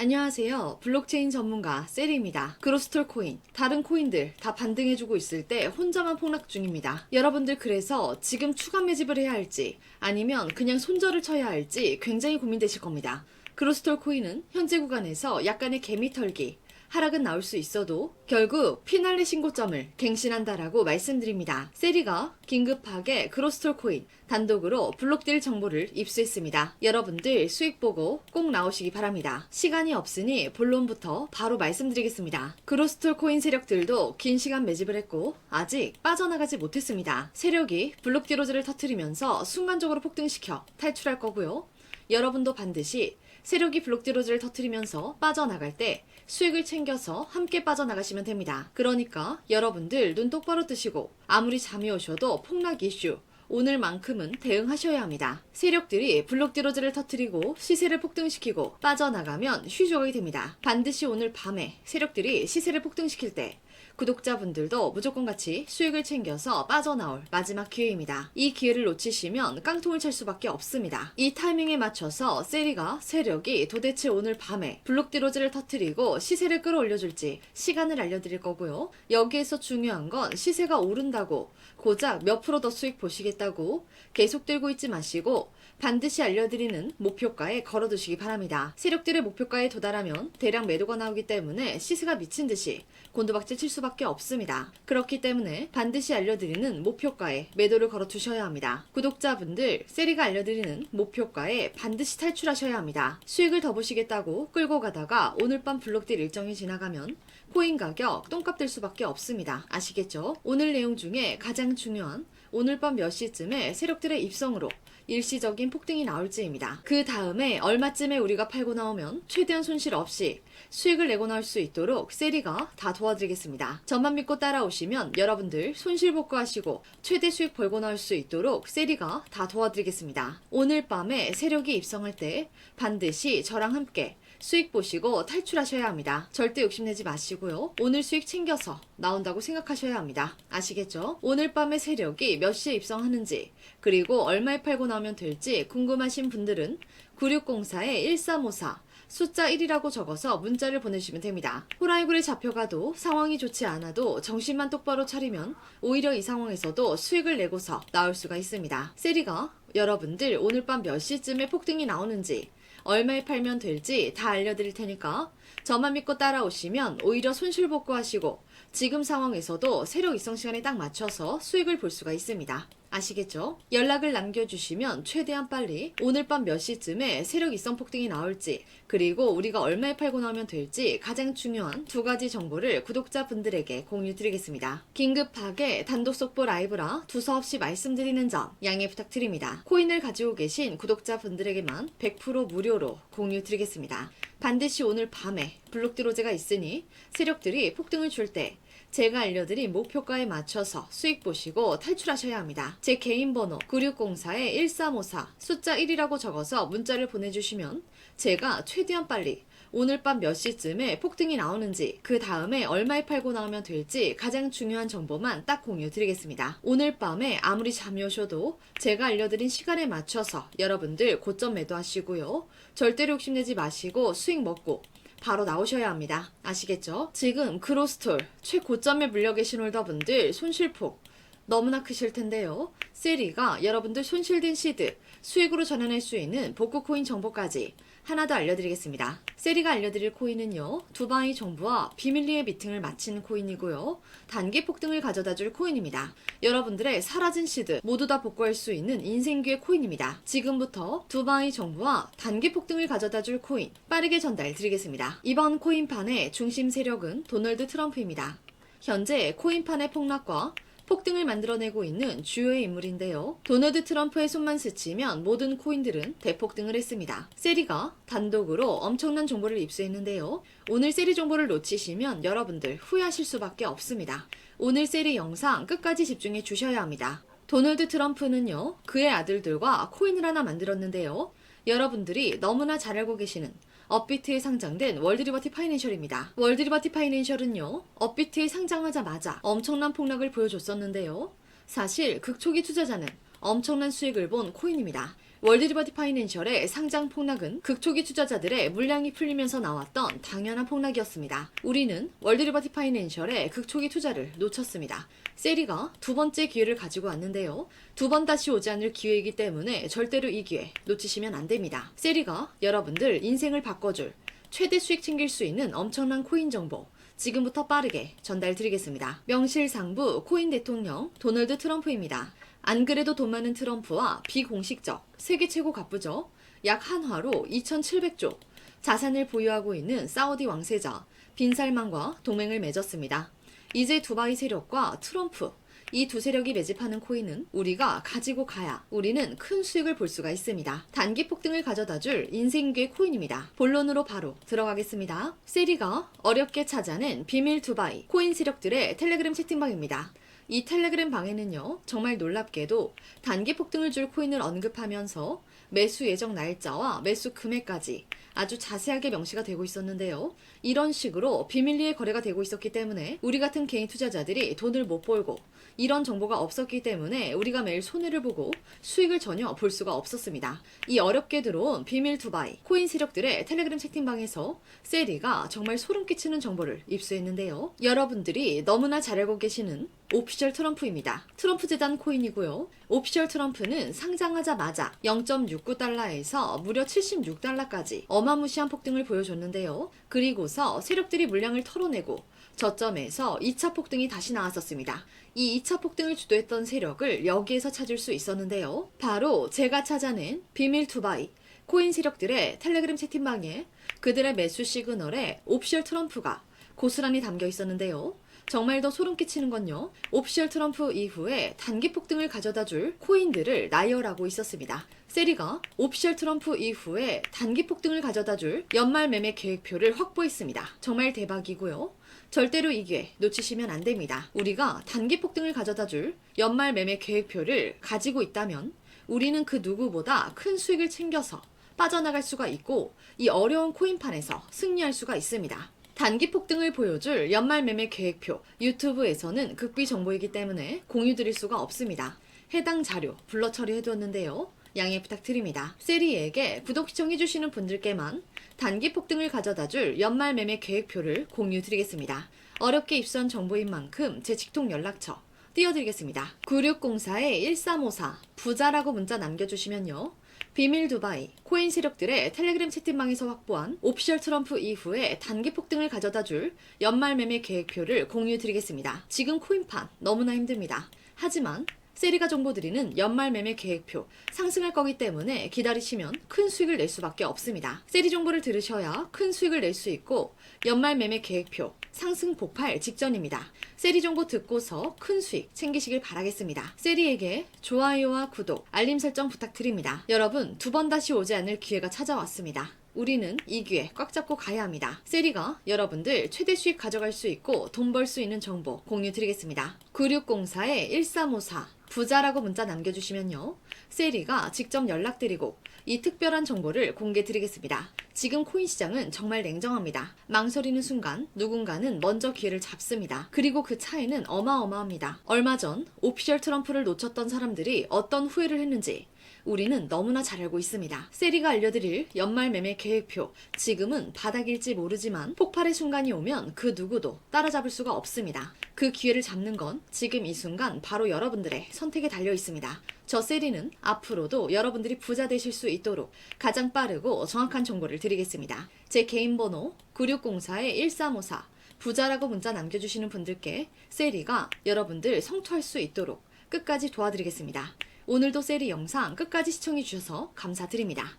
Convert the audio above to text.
안녕하세요. 블록체인 전문가 셀입니다. 그로스톨 코인, 다른 코인들 다 반등해주고 있을 때 혼자만 폭락 중입니다. 여러분들 그래서 지금 추가 매집을 해야 할지 아니면 그냥 손절을 쳐야 할지 굉장히 고민되실 겁니다. 그로스톨 코인은 현재 구간에서 약간의 개미 털기, 하락은 나올 수 있어도 결국 피날레 신고점을 갱신한다라고 말씀드립니다. 세리가 긴급하게 그로스톨 코인 단독으로 블록딜 정보를 입수했습니다. 여러분들 수익 보고 꼭 나오시기 바랍니다. 시간이 없으니 본론부터 바로 말씀드리겠습니다. 그로스톨 코인 세력들도 긴 시간 매집을 했고 아직 빠져나가지 못했습니다. 세력이 블록디로즈를 터트리면서 순간적으로 폭등시켜 탈출할 거고요. 여러분도 반드시 세력이 블록디로즈를 터트리면서 빠져나갈 때 수익을 챙겨서 함께 빠져나가시면 됩니다. 그러니까 여러분들 눈 똑바로 뜨시고 아무리 잠이 오셔도 폭락 이슈 오늘만큼은 대응하셔야 합니다. 세력들이 블록디로즈를 터트리고 시세를 폭등시키고 빠져나가면 휴조각이 됩니다. 반드시 오늘 밤에 세력들이 시세를 폭등시킬 때 구독자분들도 무조건 같이 수익을 챙겨서 빠져나올 마지막 기회입니다. 이 기회를 놓치시면 깡통을 찰 수밖에 없습니다. 이 타이밍에 맞춰서 세리가 세력이 도대체 오늘 밤에 블록디로즈를 터트리고 시세를 끌어올려줄지 시간을 알려드릴 거고요. 여기에서 중요한 건 시세가 오른다고 고작 몇 프로 더 수익 보시겠다고 계속 들고 있지 마시고 반드시 알려드리는 목표가에 걸어두시기 바랍니다. 세력들의 목표가에 도달하면 대량 매도가 나오기 때문에 시세가 미친 듯이 곤두박질 칠 수밖에 없습니다. 그렇기 때문에 반드시 알려드리는 목표가에 매도를 걸어두셔야 합니다. 구독자분들 세리가 알려드리는 목표가에 반드시 탈출하셔야 합니다. 수익을 더 보시겠다고 끌고 가다가 오늘 밤 블록딜 일정이 지나가면 코인 가격 똥값 될 수밖에 없습니다. 아시겠죠? 오늘 내용 중에 가장 중요한 오늘 밤 몇 시쯤에 세력들의 입성으로 일시적인 폭등이 나올지입니다. 그 다음에 얼마쯤에 우리가 팔고 나오면 최대한 손실 없이 수익을 내고 나올 수 있도록 세리가 다 도와드리겠습니다. 저만 믿고 따라오시면 여러분들 손실 복구하시고 최대 수익 벌고 나올 수 있도록 세리가 다 도와드리겠습니다. 오늘 밤에 세력이 입성할 때 반드시 저랑 함께 수익 보시고 탈출하셔야 합니다. 절대 욕심내지 마시고요. 오늘 수익 챙겨서 나온다고 생각하셔야 합니다. 아시겠죠? 오늘 밤에 세력이 몇 시에 입성하는지 그리고 얼마에 팔고 나오면 될지 궁금하신 분들은 9604에 1354 숫자 1이라고 적어서 문자를 보내주시면 됩니다. 호라이굴에 잡혀가도 상황이 좋지 않아도 정신만 똑바로 차리면 오히려 이 상황에서도 수익을 내고서 나올 수가 있습니다. 세리가 여러분들 오늘 밤 몇 시쯤에 폭등이 나오는지 얼마에 팔면 될지 다 알려드릴 테니까 저만 믿고 따라오시면 오히려 손실 복구하시고 지금 상황에서도 세력 입성 시간에 딱 맞춰서 수익을 볼 수가 있습니다. 아시겠죠? 연락을 남겨주시면 최대한 빨리 오늘 밤 몇 시쯤에 세력 입성 폭등이 나올지 그리고 우리가 얼마에 팔고 나오면 될지 가장 중요한 두 가지 정보를 구독자분들에게 공유 드리겠습니다. 긴급하게 단독 속보 라이브라 두서 없이 말씀드리는 점 양해 부탁드립니다. 코인을 가지고 계신 구독자분들에게만 100% 무료로 공유 드리겠습니다. 반드시 오늘 밤에 블록드로제가 있으니 세력들이 폭등을 줄때 제가 알려드린 목표가에 맞춰서 수익 보시고 탈출하셔야 합니다. 제 개인 번호 9604에 1354 숫자 1이라고 적어서 문자를 보내주시면 제가 최대한 빨리 오늘 밤 몇 시쯤에 폭등이 나오는지 그 다음에 얼마에 팔고 나오면 될지 가장 중요한 정보만 딱 공유 드리겠습니다. 오늘 밤에 아무리 잠이 오셔도 제가 알려드린 시간에 맞춰서 여러분들 고점 매도하시고요. 절대로 욕심내지 마시고 수익 먹고 바로 나오셔야 합니다. 아시겠죠? 지금 크로스톨 최고점에 물려 계신 홀더분들 손실폭 너무나 크실 텐데요. 세리가 여러분들 손실된 시드 수익으로 전환할 수 있는 복구 코인 정보까지 하나 더 알려드리겠습니다. 세리가 알려드릴 코인은요, 두바이 정부와 비밀리에 미팅을 마친 코인이고요, 단기 폭등을 가져다 줄 코인입니다. 여러분들의 사라진 시드 모두 다 복구할 수 있는 인생기의 코인입니다. 지금부터 두바이 정부와 단기 폭등을 가져다 줄 코인 빠르게 전달 드리겠습니다. 이번 코인판의 중심 세력은 도널드 트럼프입니다. 현재 코인판의 폭락과 폭등을 만들어내고 있는 주요의 인물인데요. 도널드 트럼프의 손만 스치면 모든 코인들은 대폭등을 했습니다. 세리가 단독으로 엄청난 정보를 입수했는데요. 오늘 세리 정보를 놓치시면 여러분들 후회하실 수밖에 없습니다. 오늘 세리 영상 끝까지 집중해 주셔야 합니다. 도널드 트럼프는요, 그의 아들들과 코인을 하나 만들었는데요. 여러분들이 너무나 잘 알고 계시는 업비트에 상장된 월드리버티 파이낸셜입니다. 월드리버티 파이낸셜은요, 업비트에 상장하자마자 엄청난 폭락을 보여줬었는데요. 사실 극초기 투자자는 엄청난 수익을 본 코인입니다. 월드리버티 파이낸셜의 상장 폭락은 극초기 투자자들의 물량이 풀리면서 나왔던 당연한 폭락이었습니다. 우리는 월드리버티 파이낸셜의 극초기 투자를 놓쳤습니다. 세리가 두 번째 기회를 가지고 왔는데요. 두 번 다시 오지 않을 기회이기 때문에 절대로 이 기회 놓치시면 안 됩니다. 세리가 여러분들 인생을 바꿔줄 최대 수익 챙길 수 있는 엄청난 코인 정보 지금부터 빠르게 전달드리겠습니다. 명실상부 코인 대통령 도널드 트럼프입니다. 안 그래도 돈 많은 트럼프와 비공식적 세계 최고 갑부죠. 약 한화로 2,700조 자산을 보유하고 있는 사우디 왕세자 빈살만과 동맹을 맺었습니다. 이제 두바이 세력과 트럼프 이두 세력이 매집하는 코인은 우리가 가지고 가야 우리는 큰 수익을 볼 수가 있습니다. 단기 폭등을 가져다 줄 인생계 코인입니다. 본론으로 바로 들어가겠습니다. 세리가 어렵게 찾아낸 비밀 두바이 코인 세력들의 텔레그램 채팅방입니다. 이 텔레그램 방에는요, 정말 놀랍게도 단기 폭등을 줄 코인을 언급하면서 매수 예정 날짜와 매수 금액까지 아주 자세하게 명시가 되고 있었는데요. 이런 식으로 비밀리에 거래가 되고 있었기 때문에 우리 같은 개인 투자자들이 돈을 못 벌고 이런 정보가 없었기 때문에 우리가 매일 손해를 보고 수익을 전혀 볼 수가 없었습니다. 이 어렵게 들어온 비밀 두바이 코인 세력들의 텔레그램 채팅방에서 세리가 정말 소름 끼치는 정보를 입수했는데요. 여러분들이 너무나 잘 알고 계시는 오피셜 트럼프입니다. 트럼프 재단 코인이고요. 오피셜 트럼프는 상장하자마자 0.69달러에서 무려 76달러까지 어마 무시한 폭등을 보여줬는데요. 그리고서 세력들이 물량을 털어내고 저점에서 2차 폭등이 다시 나왔었습니다. 이 2차 폭등을 주도했던 세력을 여기에서 찾을 수 있었는데요. 바로 제가 찾아낸 비밀 투바이 코인 세력들의 텔레그램 채팅방에 그들의 매수 시그널에 오피셜 트럼프가 고스란히 담겨 있었는데요. 정말 더 소름 끼치는 건요. 오피셜 트럼프 이후에 단기 폭등을 가져다 줄 코인들을 나열하고 있었습니다. 세리가 오피셜 트럼프 이후에 단기 폭등을 가져다 줄 연말 매매 계획표를 확보했습니다. 정말 대박이고요. 절대로 이 기회 놓치시면 안 됩니다. 우리가 단기 폭등을 가져다 줄 연말 매매 계획표를 가지고 있다면 우리는 그 누구보다 큰 수익을 챙겨서 빠져나갈 수가 있고 이 어려운 코인판에서 승리할 수가 있습니다. 단기 폭등을 보여줄 연말 매매 계획표 유튜브에서는 극비 정보이기 때문에 공유 드릴 수가 없습니다. 해당 자료 불러 처리해두었는데요. 양해 부탁드립니다. 세리에게 구독 시청해주시는 분들께만 단기 폭등을 가져다 줄 연말 매매 계획표를 공유 드리겠습니다. 어렵게 입수한 정보인 만큼 제 직통 연락처 띄워드리겠습니다. 9604-1354 부자라고 문자 남겨주시면요. 비밀 두바이, 코인 세력들의 텔레그램 채팅방에서 확보한 오피셜 트럼프 이후에 단기 폭등을 가져다 줄 연말 매매 계획표를 공유 드리겠습니다. 지금 코인판 너무나 힘듭니다. 하지만 세리가 정보드리는 연말 매매 계획표 상승할 거기 때문에 기다리시면 큰 수익을 낼 수밖에 없습니다. 세리 정보를 들으셔야 큰 수익을 낼 수 있고 연말 매매 계획표 상승 폭발 직전입니다. 세리 정보 듣고서 큰 수익 챙기시길 바라겠습니다. 세리에게 좋아요와 구독, 알림 설정 부탁드립니다. 여러분 두 번 다시 오지 않을 기회가 찾아왔습니다. 우리는 이 기회 꽉 잡고 가야 합니다. 세리가 여러분들 최대 수익 가져갈 수 있고 돈 벌 수 있는 정보 공유 드리겠습니다. 9604-1354 부자라고 문자 남겨주시면요. 세리가 직접 연락드리고 이 특별한 정보를 공개 드리겠습니다. 지금 코인 시장은 정말 냉정합니다. 망설이는 순간 누군가는 먼저 기회를 잡습니다. 그리고 그 차이는 어마어마합니다. 얼마 전 오피셜 트럼프를 놓쳤던 사람들이 어떤 후회를 했는지 우리는 너무나 잘 알고 있습니다. 세리가 알려드릴 연말 매매 계획표. 지금은 바닥일지 모르지만 폭발의 순간이 오면 그 누구도 따라잡을 수가 없습니다. 그 기회를 잡는 건 지금 이 순간 바로 여러분들의 선택에 달려 있습니다. 저 세리는 앞으로도 여러분들이 부자 되실 수 있도록 가장 빠르고 정확한 정보를 드리겠습니다. 제 개인 번호 9604-1354 부자라고 문자 남겨주시는 분들께 세리가 여러분들 성투할 수 있도록 끝까지 도와드리겠습니다. 오늘도 세리 영상 끝까지 시청해주셔서 감사드립니다.